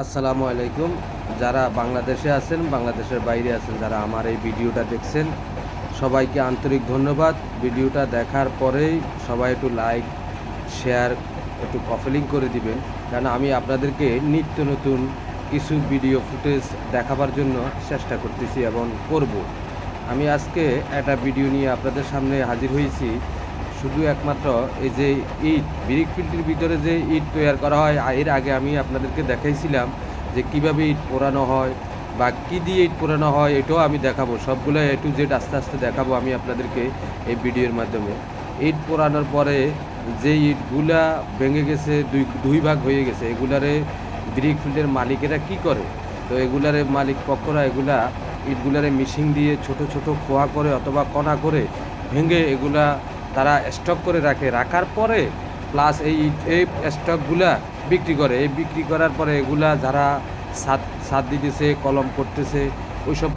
আসসালামু আলাইকুম। যারা বাংলাদেশে আছেন, বাংলাদেশের বাইরে আছেন, যারা আমার এই ভিডিওটা দেখছেন, সবাইকে আন্তরিক ধন্যবাদ। ভিডিওটা দেখার পরেই সবাই একটু লাইক শেয়ার একটু কফলিং করে দিবেন। কারণ আমি আপনাদেরকে নিত্য নতুন কিছু ভিডিও ফুটেজ দেখাবার জন্য চেষ্টা করতেছি এবং করব। আমি আজকে একটা ভিডিও নিয়ে আপনাদের সামনে হাজির হয়েছি। শুধু একমাত্র এই যে ইট, ব্রিক ফিল্ডের ভিতরে যে ইট তৈরি করা হয় এর আগে আমি আপনাদেরকে দেখাইছিলাম যে কীভাবে ইট পোড়ানো হয় বা কী দিয়ে ইট পোড়ানো হয়, এটাও আমি দেখাবো। সবগুলো এ টু জেড আস্তে আস্তে দেখাবো আমি আপনাদেরকে এই ভিডিওর মাধ্যমে। ইট পোড়ানোর পরে যে ইটগুলা ভেঙে গেছে, দুই দুই ভাগ হয়ে গেছে, এগুলারে ব্রিক ফিল্ডের মালিকেরা কি করে? তো এগুলারে মালিক পক্ষরা এগুলা ইটগুলারে মিশিং দিয়ে ছোট ছোট খোয়া করে অথবা কণা করে ভেঙে এগুলা তারা স্টক করে রাখে। রাখার পরে প্লাস এই এই স্টকগুলা বিক্রি করে। এই বিক্রি করার পরে এগুলা যারা সাত সাত দিতেছে, কলম করতেছে, ওইসব